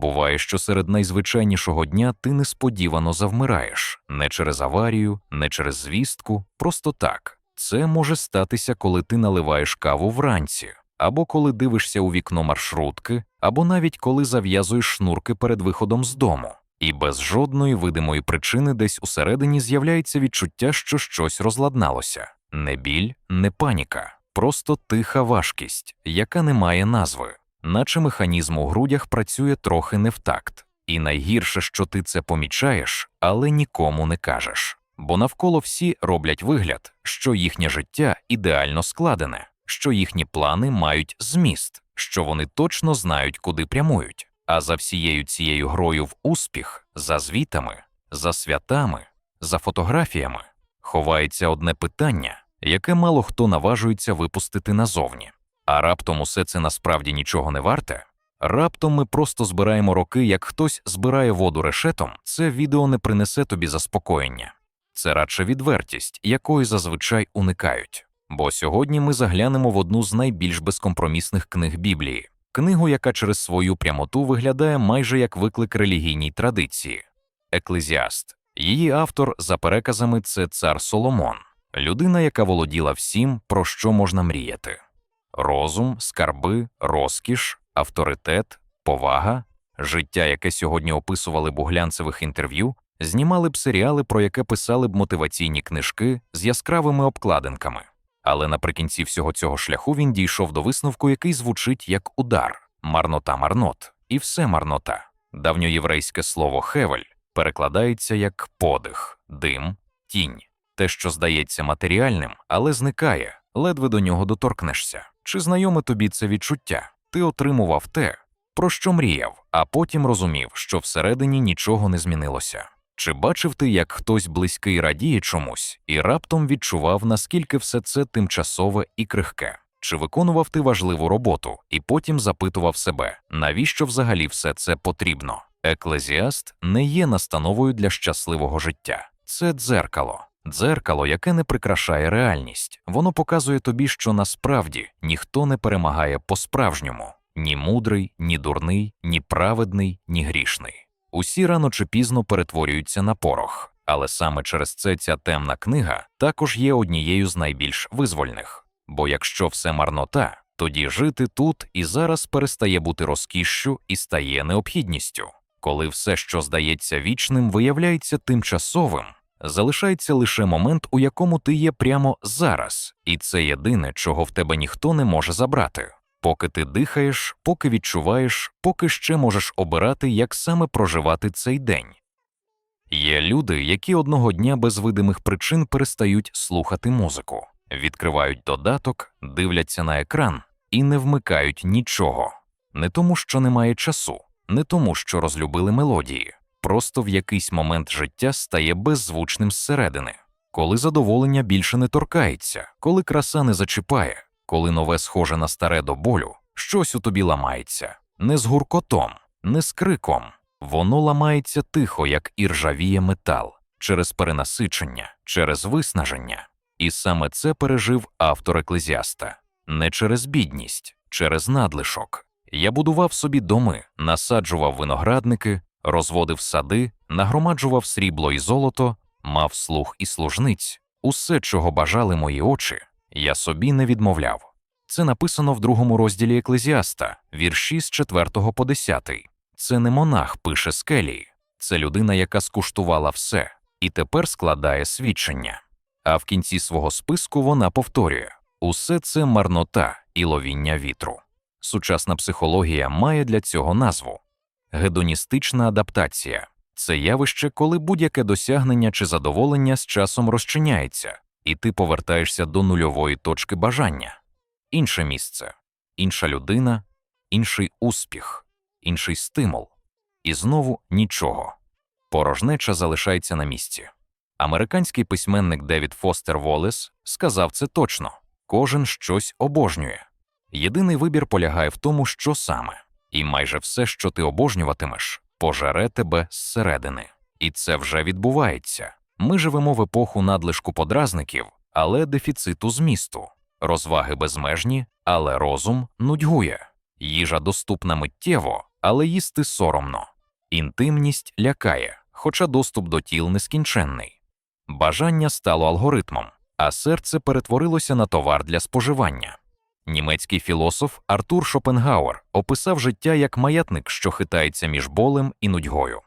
Буває, що серед найзвичайнішого дня ти несподівано завмираєш не через аварію, не через звістку, просто так. Це може статися, коли ти наливаєш каву вранці, або коли дивишся у вікно маршрутки, або навіть коли зав'язуєш шнурки перед виходом з дому. І без жодної видимої причини десь усередині з'являється відчуття, що щось розладналося. Не біль, не паніка, просто тиха важкість, яка не має назви, наче механізм у грудях працює трохи не в такт. І найгірше, що ти це помічаєш, але нікому не кажеш. Бо навколо всі роблять вигляд, що їхнє життя ідеально складене, що їхні плани мають зміст, що вони точно знають, куди прямують. А за всією цією грою в успіх, за звітами, за святами, за фотографіями ховається одне питання, яке мало хто наважується випустити назовні. А раптом усе це насправді нічого не варте. Раптом ми просто збираємо роки, як хтось збирає воду решетом, це відео не принесе тобі заспокоєння. Це радше відвертість, якої зазвичай уникають. Бо сьогодні ми заглянемо в одну з найбільш безкомпромісних книг Біблії, книгу, яка через свою прямоту виглядає майже як виклик релігійній традиції. Еклезіаст. Її автор, за переказами, це цар Соломон, людина, яка володіла всім, про що можна мріяти: розум, скарби, розкіш, авторитет, повага, життя, яке сьогодні описували б у глянцевих інтерв'ю, знімали б серіали, про яке писали б мотиваційні книжки з яскравими обкладинками. Але наприкінці всього цього шляху він дійшов до висновку, який звучить як удар, марнота марнот, і все марнота. Давньоєврейське слово хевель перекладається як подих, дим, тінь, те, що здається матеріальним, але зникає, ледве до нього доторкнешся. Чи знайоме тобі це відчуття? Ти отримував те, про що мріяв, а потім розумів, що всередині нічого не змінилося. Чи бачив ти, як хтось близький радіє чомусь і раптом відчував, наскільки все це тимчасове і крихке? Чи виконував ти важливу роботу і потім запитував себе, навіщо взагалі все це потрібно? Еклезіаст не є настановою для щасливого життя, це дзеркало. Дзеркало, яке не прикрашає реальність, воно показує тобі, що насправді ніхто не перемагає по-справжньому ні мудрий, ні дурний, ні праведний, ні грішний. Усі рано чи пізно перетворюються на порох, але саме через це ця темна книга також є однією з найбільш визвольних. Бо якщо все марнота, тоді жити тут і зараз перестає бути розкішшю і стає необхідністю. Коли все, що здається вічним, виявляється тимчасовим, залишається лише момент, у якому ти є прямо зараз, і це єдине, чого в тебе ніхто не може забрати. Поки ти дихаєш, поки відчуваєш, поки ще можеш обирати, як саме проживати цей день. Є люди, які одного дня без видимих причин перестають слухати музику, відкривають додаток, дивляться на екран і не вмикають нічого, не тому, що немає часу, не тому, що розлюбили мелодії, просто в якийсь момент життя стає беззвучним зсередини, коли задоволення більше не торкається, коли краса не зачіпає, коли нове схоже на старе до болю, щось у тобі ламається, не з гуркотом, не з криком, воно ламається тихо, як іржавіє метал, через перенасичення, через виснаження. І саме це пережив автор еклезіаста не через бідність, через надлишок. Я будував собі доми, насаджував виноградники, розводив сади, нагромаджував срібло і золото, мав слух і служниць, усе, чого бажали мої очі, я собі не відмовляв. Це написано в другому розділі Еклезіаста, вірші з 4 по 10. Це не монах пише скелії, це людина, яка скуштувала все, і тепер складає свідчення. А в кінці свого списку вона повторює усе це марнота і ловіння вітру. Сучасна психологія має для цього назву гедоністична адаптація це явище, коли будь-яке досягнення чи задоволення з часом розчиняється, і ти повертаєшся до нульової точки бажання, інше місце, інша людина, інший успіх, інший стимул, і знову нічого. Порожнеча залишається на місці. Американський письменник Девід Фостер Волес сказав це точно кожен щось обожнює. Єдиний вибір полягає в тому, що саме, і майже все, що ти обожнюватимеш, пожере тебе зсередини. І це вже відбувається. Ми живемо в епоху надлишку подразників, але дефіциту змісту, розваги безмежні, але розум нудьгує, їжа доступна миттєво, але їсти соромно. Інтимність лякає, хоча доступ до тіл нескінченний. Бажання стало алгоритмом, а серце перетворилося на товар для споживання. Німецький філософ Артур Шопенгауер описав життя як маятник, що хитається між болем і нудьгою.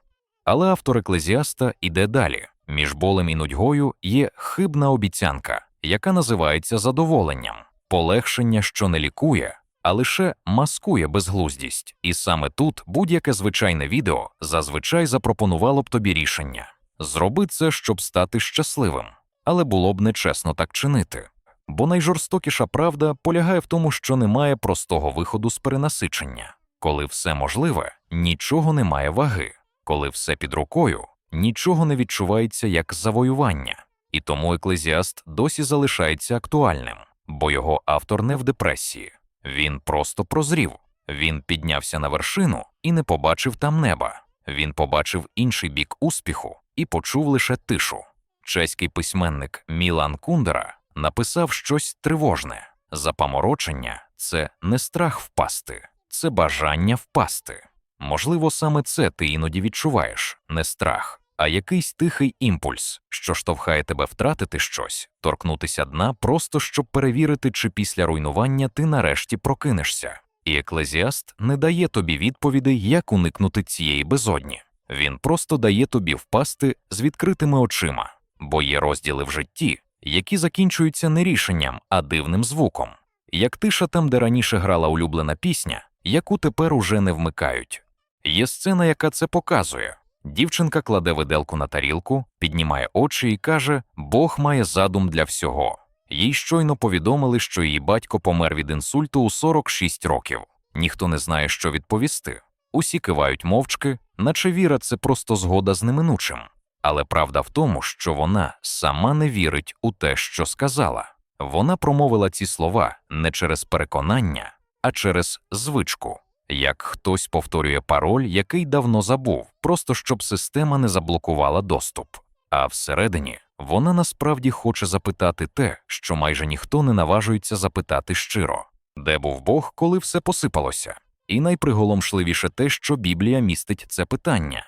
Але автор еклезіаста іде далі. Між болем і нудьгою є хибна обіцянка, яка називається задоволенням, полегшення, що не лікує, а лише маскує безглуздість. І саме тут будь-яке звичайне відео зазвичай запропонувало б тобі рішення зроби це, щоб стати щасливим, але було б нечесно так чинити. Бо найжорстокіша правда полягає в тому, що немає простого виходу з перенасичення. Коли все можливе, нічого не має ваги, коли все під рукою, нічого не відчувається як завоювання, і тому еклезіаст досі залишається актуальним, бо його автор не в депресії. Він просто прозрів. Він піднявся на вершину і не побачив там неба. Він побачив інший бік успіху і почув лише тишу. Чеський письменник Мілан Кундера написав щось тривожне. Запаморочення це не страх впасти, це бажання впасти. Можливо, саме це ти іноді відчуваєш не страх, а якийсь тихий імпульс, що штовхає тебе втратити щось, торкнутися дна, просто щоб перевірити, чи після руйнування ти нарешті прокинешся. І еклезіаст не дає тобі відповідей, як уникнути цієї безодні. Він просто дає тобі впасти з відкритими очима, бо є розділи в житті, які закінчуються не рішенням, а дивним звуком, як тиша там, де раніше грала улюблена пісня, яку тепер уже не вмикають. Є сцена, яка це показує. Дівчинка кладе виделку на тарілку, піднімає очі і каже: Бог має задум для всього. Їй щойно повідомили, що її батько помер від інсульту у 46 років. Ніхто не знає, що відповісти. Усі кивають мовчки, наче віра це просто згода з неминучим. Але правда в тому, що вона сама не вірить у те, що сказала. Вона промовила ці слова не через переконання, а через звичку, як хтось повторює пароль, який давно забув, просто щоб система не заблокувала доступ. А всередині вона насправді хоче запитати те, що майже ніхто не наважується запитати щиро, де був Бог, коли все посипалося. І найприголомшливіше те, що Біблія містить це питання.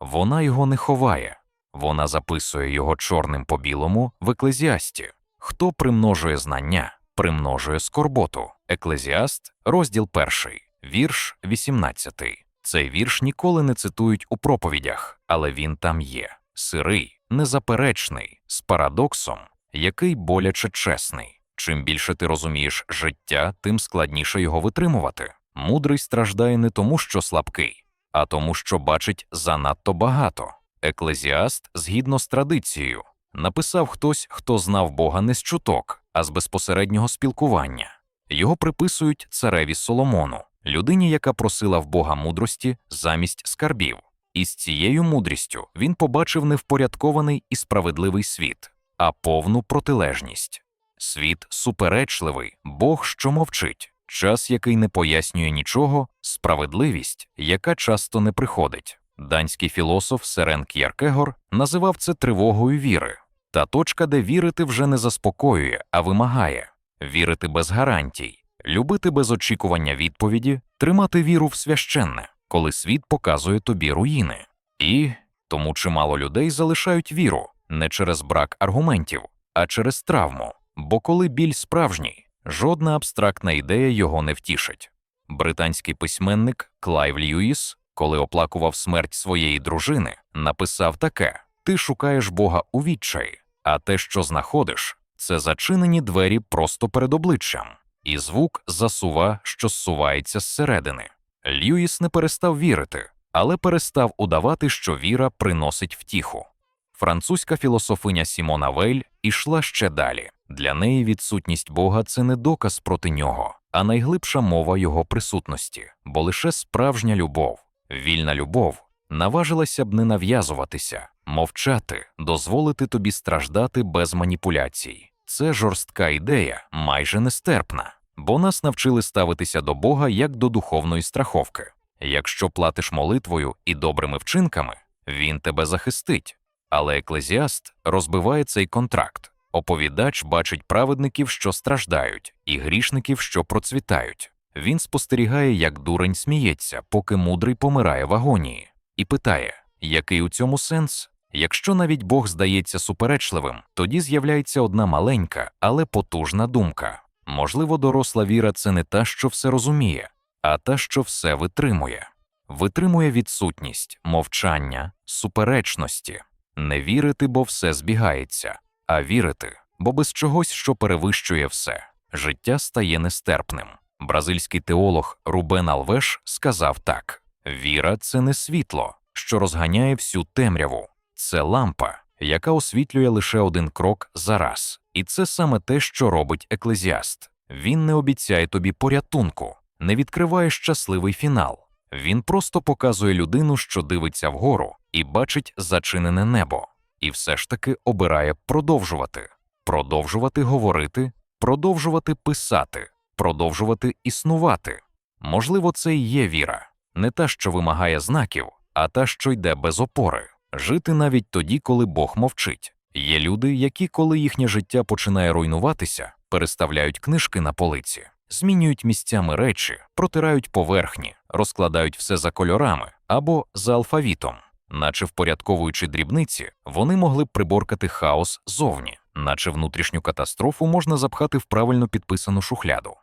Вона його не ховає, вона записує його чорним по білому в еклезіасті. Хто примножує знання, примножує скорботу. Еклезіаст, розділ перший, вірш 18. Цей вірш ніколи не цитують у проповідях, але він там є сирий, незаперечний, з парадоксом, який боляче чесний. Чим більше ти розумієш життя, тим складніше його витримувати. Мудрий страждає не тому, що слабкий, а тому, що бачить занадто багато. Еклезіаст, згідно з традицією, написав хтось, хто знав Бога не з чуток, а з безпосереднього спілкування. Його приписують цареві Соломону, людині, яка просила в Бога мудрості замість скарбів. І з цією мудрістю він побачив не впорядкований і справедливий світ, а повну протилежність. Світ суперечливий, Бог, що мовчить, час, який не пояснює нічого, справедливість, яка часто не приходить. Данський філософ Серен К'яркегор називав це тривогою віри, та точка, де вірити вже не заспокоює, а вимагає вірити без гарантій, любити без очікування відповіді, тримати віру в священне, коли світ показує тобі руїни. І тому чимало людей залишають віру не через брак аргументів, а через травму. Бо коли біль справжній, жодна абстрактна ідея його не втішить. Британський письменник Клайв Льюіс, коли оплакував смерть своєї дружини, написав таке: Ти шукаєш Бога у відчаї, а те, що знаходиш, це зачинені двері просто перед обличчям, і звук засува, що зсувається зсередини. Льюіс не перестав вірити, але перестав удавати, що віра приносить втіху. Французька філософиня Сімона Вейль ішла ще далі. Для неї відсутність Бога це не доказ проти нього, а найглибша мова його присутності, бо лише справжня любов, вільна любов наважилася б не нав'язуватися, мовчати, дозволити тобі страждати без маніпуляцій. Це жорстка ідея, майже нестерпна, бо нас навчили ставитися до Бога як до духовної страховки. Якщо платиш молитвою і добрими вчинками, він тебе захистить. Але еклезіаст розбиває цей контракт. Оповідач бачить праведників, що страждають, і грішників, що процвітають. Він спостерігає, як дурень сміється, поки мудрий помирає в агонії, і питає, який у цьому сенс? Якщо навіть Бог здається суперечливим, тоді з'являється одна маленька, але потужна думка. Можливо, доросла віра це не та, що все розуміє, а та, що все витримує. Витримує відсутність, мовчання, суперечності, не вірити, бо все збігається, а вірити, бо без чогось, що перевищує все, життя стає нестерпним. Бразильський теолог Рубен Алвеш сказав так: віра це не світло, що розганяє всю темряву, це лампа, яка освітлює лише один крок за раз. І це саме те, що робить еклезіаст. Він не обіцяє тобі порятунку, не відкриває щасливий фінал. Він просто показує людину, що дивиться вгору, і бачить зачинене небо, і все ж таки обирає продовжувати, продовжувати говорити, продовжувати писати, продовжувати існувати. Можливо, це і є віра, не та, що вимагає знаків, а та, що йде без опори, жити навіть тоді, коли Бог мовчить. Є люди, які, коли їхнє життя починає руйнуватися, переставляють книжки на полиці, змінюють місцями речі, протирають поверхні, розкладають все за кольорами або за алфавітом, наче впорядковуючи дрібниці, вони могли б приборкати хаос зовні, наче внутрішню катастрофу можна запхати в правильно підписану шухляду.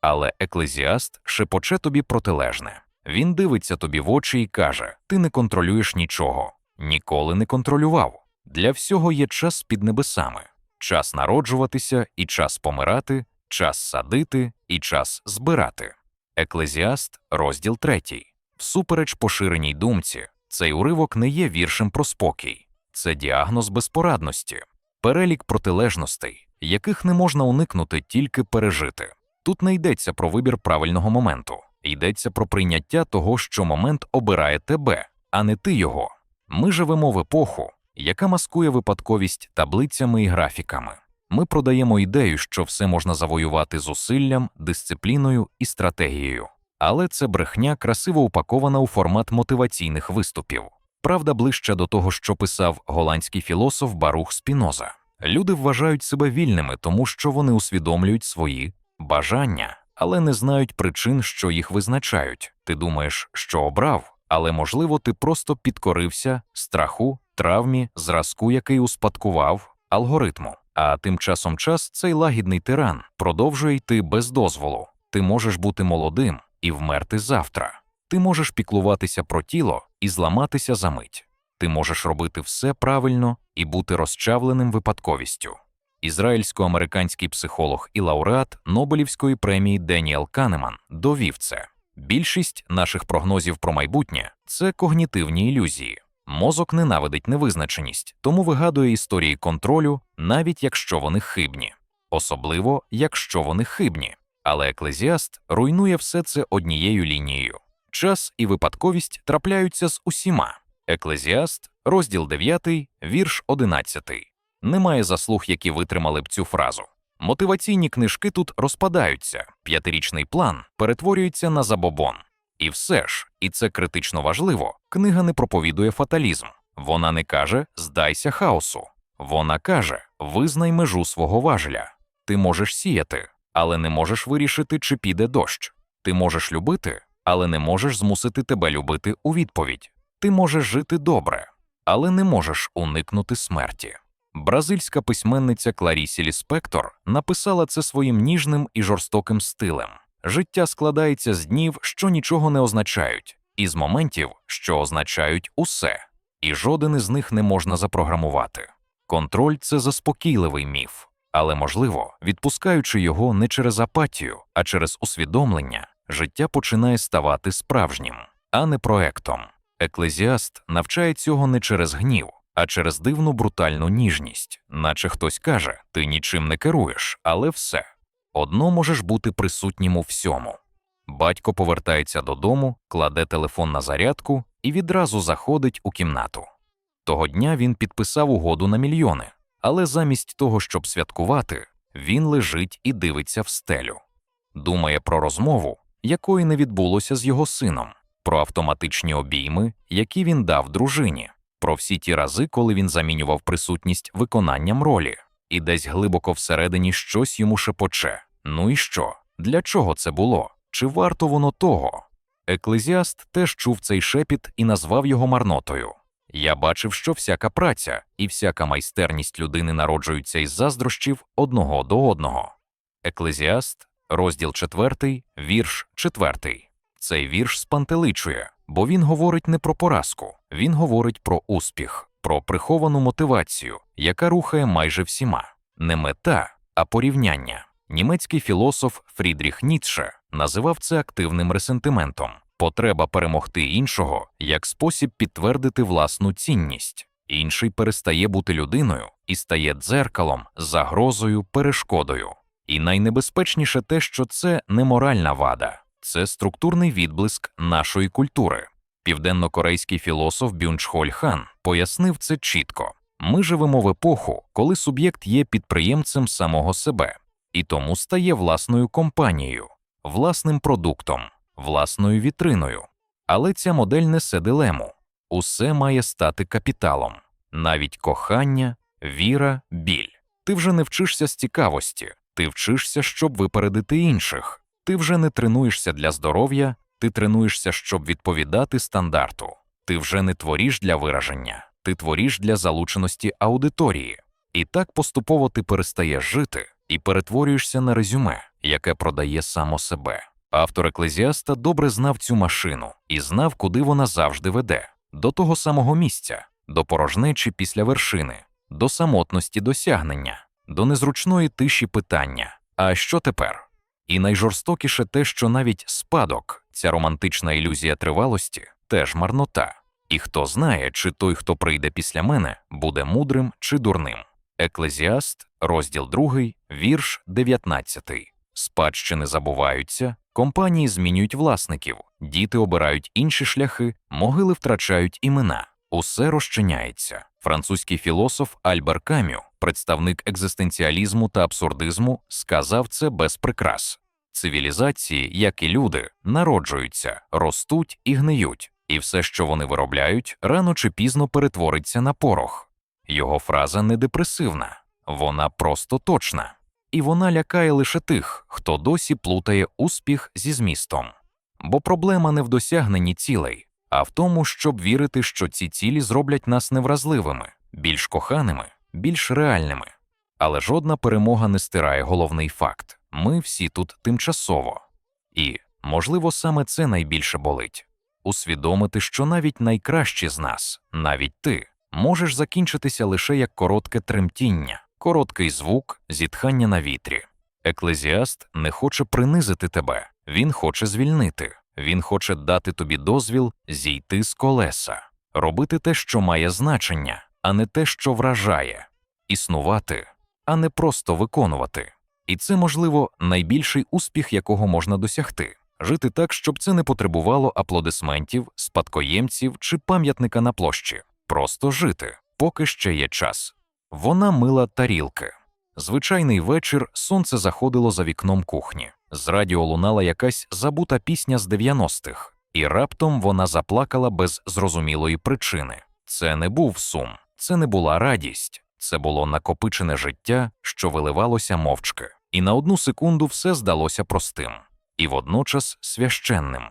Але еклезіаст шепоче тобі протилежне. Він дивиться тобі в очі і каже: Ти не контролюєш нічого, ніколи не контролював. Для всього є час під небесами, час народжуватися і час помирати, час садити і час збирати. Еклезіаст, розділ 3. Всупереч поширеній думці, цей уривок не є віршем про спокій, це діагноз безпорадності, перелік протилежностей, яких не можна уникнути тільки пережити. Тут не йдеться про вибір правильного моменту, йдеться про прийняття того, що момент обирає тебе, а не ти його. Ми живемо в епоху, яка маскує випадковість таблицями і графіками. Ми продаємо ідею, що все можна завоювати зусиллям, дисципліною і стратегією. Але це брехня красиво упакована у формат мотиваційних виступів. Правда ближче до того, що писав голландський філософ Барух Спіноза. Люди вважають себе вільними, тому що вони усвідомлюють свої бажання, але не знають причин, що їх визначають. Ти думаєш, що обрав, але можливо ти просто підкорився страху, травмі, зразку, який успадкував алгоритму. А тим часом час цей лагідний тиран продовжує йти без дозволу. Ти можеш бути молодим і вмерти завтра. Ти можеш піклуватися про тіло і зламатися за мить. Ти можеш робити все правильно і бути розчавленим випадковістю. Ізраїльсько-американський психолог і лауреат Нобелівської премії Деніел Канеман довів це. Більшість наших прогнозів про майбутнє це когнітивні ілюзії. Мозок ненавидить невизначеність, тому вигадує історії контролю, навіть якщо вони хибні, особливо якщо вони хибні. Але еклезіаст руйнує все це однією лінією. Час і випадковість трапляються з усіма. Еклезіаст, розділ 9, вірш 11. Немає заслуг, які витримали б цю фразу. Мотиваційні книжки тут розпадаються, п'ятирічний план перетворюється на забобон. І все ж, і це критично важливо, книга не проповідує фаталізм. Вона не каже здайся хаосу. Вона каже визнай межу свого важеля. Ти можеш сіяти, але не можеш вирішити, чи піде дощ. Ти можеш любити, але не можеш змусити тебе любити у відповідь. Ти можеш жити добре, але не можеш уникнути смерті. Бразильська письменниця Кларісі Ліспектор написала це своїм ніжним і жорстоким стилем. Життя складається з днів, що нічого не означають, і з моментів, що означають усе, і жоден із них не можна запрограмувати. Контроль це заспокійливий міф, але, можливо, відпускаючи його не через апатію, а через усвідомлення, життя починає ставати справжнім, а не проектом. Еклезіаст навчає цього не через гнів, а через дивну брутальну ніжність, наче хтось каже: ти нічим не керуєш, але все. Одно можеш бути присутнім у всьому. Батько повертається додому, кладе телефон на зарядку і відразу заходить у кімнату. Того дня він підписав угоду на мільйони, але замість того, щоб святкувати, він лежить і дивиться в стелю, думає про розмову, якої не відбулося з його сином, про автоматичні обійми, які він дав дружині, про всі ті рази, коли він замінював присутність виконанням ролі, і десь глибоко всередині щось йому шепоче. Ну і що? Для чого це було? Чи варто воно того? Еклезіаст теж чув цей шепіт і назвав його марнотою. Я бачив, що всяка праця і всяка майстерність людини народжуються із заздрощів одного до одного. Еклезіаст, розділ 4, вірш 4. Цей вірш спантеличує, бо він говорить не про поразку, він говорить про успіх, про приховану мотивацію, яка рухає майже всіма. Не мета, а порівняння. Німецький філософ Фрідріх Ніцше називав це активним ресентиментом потреба перемогти іншого як спосіб підтвердити власну цінність. Інший перестає бути людиною і стає дзеркалом, загрозою, перешкодою. І найнебезпечніше те, що це не моральна вада, це структурний відблиск нашої культури. Південно-корейський філософ Бюнчхоль Хан пояснив це чітко. Ми живемо в епоху, коли суб'єкт є підприємцем самого себе і тому стає власною компанією, власним продуктом, власною вітриною. Але ця модель несе дилему усе має стати капіталом, навіть кохання, віра, біль. Ти вже не вчишся з цікавості, ти вчишся, щоб випередити інших. Ти вже не тренуєшся для здоров'я, ти тренуєшся, щоб відповідати стандарту. Ти вже не творіш для вираження, ти творіш для залученості аудиторії. І так поступово ти перестаєш жити і перетворюєшся на резюме, яке продає само себе. Автор еклезіаста добре знав цю машину і знав, куди вона завжди веде до того самого місця, до порожнечі після вершини, до самотності досягнення, до незручної тиші питання. А що тепер? І найжорстокіше те, що навіть спадок, ця романтична ілюзія тривалості, теж марнота. І хто знає, чи той, хто прийде після мене, буде мудрим чи дурним. Еклезіаст, розділ 2, вірш 19. Спадщини забуваються, компанії змінюють власників, діти обирають інші шляхи, могили втрачають імена. Усе розчиняється. Французький філософ Альбер Камю, представник екзистенціалізму та абсурдизму, сказав це без прикрас. Цивілізації, як і люди, народжуються, ростуть і гниють, і все, що вони виробляють, рано чи пізно перетвориться на порох. Його фраза не депресивна, вона просто точна, і вона лякає лише тих, хто досі плутає успіх зі змістом. Бо проблема не в досягненні цілей, а в тому, щоб вірити, що ці цілі зроблять нас невразливими, більш коханими, більш реальними. Але жодна перемога не стирає головний факт ми всі тут тимчасово. І, можливо, саме це найбільше болить усвідомити, що навіть найкращі з нас, навіть ти, можеш закінчитися лише як коротке тремтіння, короткий звук, зітхання на вітрі. Еклезіаст не хоче принизити тебе, він хоче звільнити, він хоче дати тобі дозвіл зійти з колеса, робити те, що має значення, а не те, що вражає, існувати, а не просто виконувати. І це, можливо, найбільший успіх, якого можна досягти жити так, щоб це не потребувало аплодисментів, спадкоємців чи пам'ятника на площі, просто жити, поки ще є час. Вона мила тарілки. Звичайний вечір сонце заходило за вікном кухні. З радіо лунала якась забута пісня з 90-х, і раптом вона заплакала без зрозумілої причини. Це не був сум, це не була радість, це було накопичене життя, що виливалося мовчки, і на одну секунду все здалося простим і водночас священним.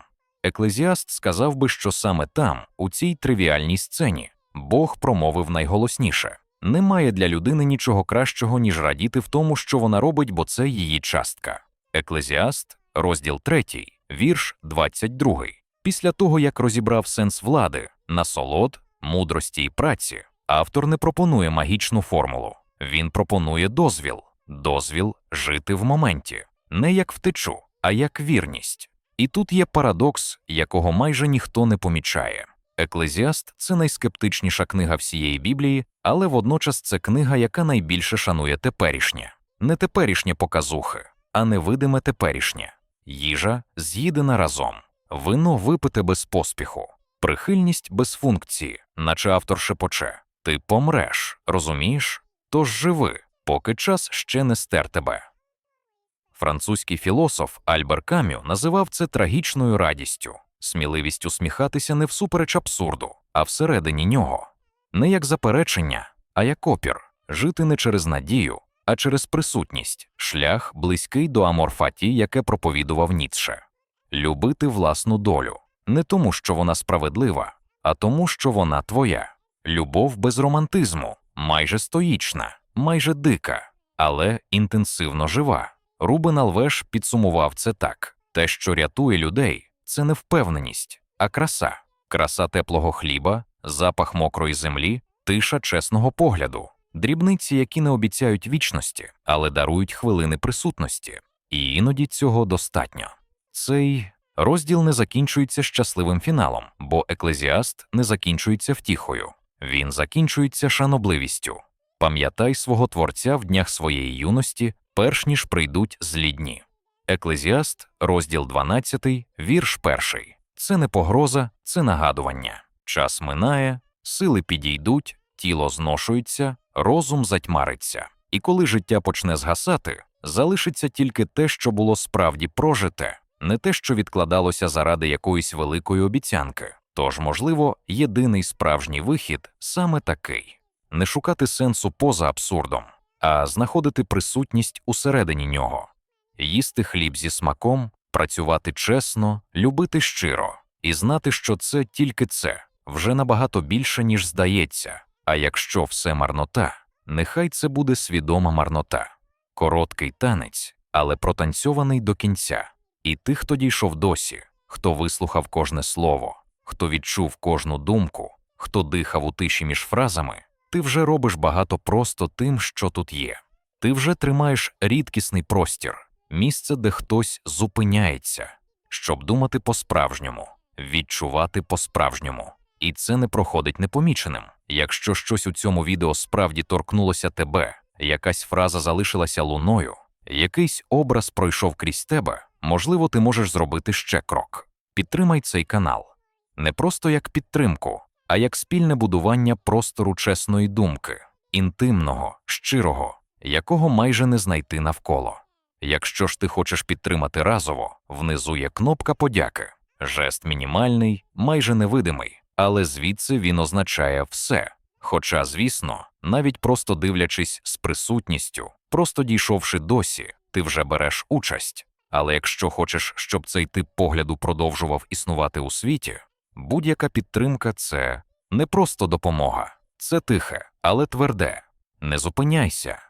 Еклезіаст сказав би, що саме там, у цій тривіальній сцені, Бог промовив найголосніше немає для людини нічого кращого, ніж радіти в тому, що вона робить, бо це її частка. Еклезіаст, розділ 3, вірш 22. Після того, як розібрав сенс влади, насолод, мудрості і праці, автор не пропонує магічну формулу, він пропонує дозвіл, дозвіл жити в моменті, не як втечу, а як вірність. І тут є парадокс, якого майже ніхто не помічає. Еклезіаст це найскептичніша книга всієї Біблії, але водночас це книга, яка найбільше шанує теперішнє, не теперішнє показухи, а невидиме теперішнє, їжа з'їдена разом, вино випите без поспіху, прихильність без функції, наче автор шепоче. Ти помреш, розумієш? Тож живи, поки час ще не стер тебе. Французький філософ Альбер Камю називав це трагічною радістю, сміливість усміхатися не всупереч абсурду, а всередині нього, не як заперечення, а як опір, жити не через надію, а через присутність, шлях близький до аморфаті, яке проповідував Ніцше. любити власну долю, не тому, що вона справедлива, а тому, що вона твоя. Любов без романтизму, майже стоїчна, майже дика, але інтенсивно жива. Рубен Алвеш підсумував це так: те, що рятує людей, це не впевненість, а краса, краса теплого хліба, запах мокрої землі, тиша чесного погляду, дрібниці, які не обіцяють вічності, але дарують хвилини присутності, і іноді цього достатньо. Цей розділ не закінчується щасливим фіналом, бо еклезіаст не закінчується втіхою, він закінчується шанобливістю. Пам'ятай свого творця в днях своєї юності, перш ніж прийдуть злі дні. Еклезіаст, розділ 12, вірш 1. Це не погроза, це нагадування. Час минає, сили підійдуть, тіло зношується, розум затьмариться. І коли життя почне згасати, залишиться тільки те, що було справді прожите, не те, що відкладалося заради якоїсь великої обіцянки. Тож, можливо, єдиний справжній вихід саме такий не шукати сенсу поза абсурдом, а знаходити присутність усередині нього, їсти хліб зі смаком, працювати чесно, любити щиро і знати, що це тільки це вже набагато більше, ніж здається. А якщо все марнота, нехай це буде свідома марнота, короткий танець, але протанцьований до кінця. І ти, хто дійшов досі, хто вислухав кожне слово, хто відчув кожну думку, хто дихав у тиші між фразами, ти вже робиш багато просто тим, що тут є. Ти вже тримаєш рідкісний простір, місце, де хтось зупиняється, щоб думати по-справжньому, відчувати по-справжньому. І це не проходить непоміченим. Якщо щось у цьому відео справді торкнулося тебе, якась фраза залишилася луною, якийсь образ пройшов крізь тебе, можливо, ти можеш зробити ще крок. Підтримай цей канал не просто як підтримку, а як спільне будування простору чесної думки, інтимного, щирого, якого майже не знайти навколо. Якщо ж ти хочеш підтримати разово, внизу є кнопка подяки, жест мінімальний, майже невидимий, але звідси він означає все. Хоча, звісно, навіть просто дивлячись з присутністю, просто дійшовши досі, ти вже береш участь. Але якщо хочеш, щоб цей тип погляду продовжував існувати у світі, будь-яка підтримка це не просто допомога, це тихе, але тверде. Не зупиняйся,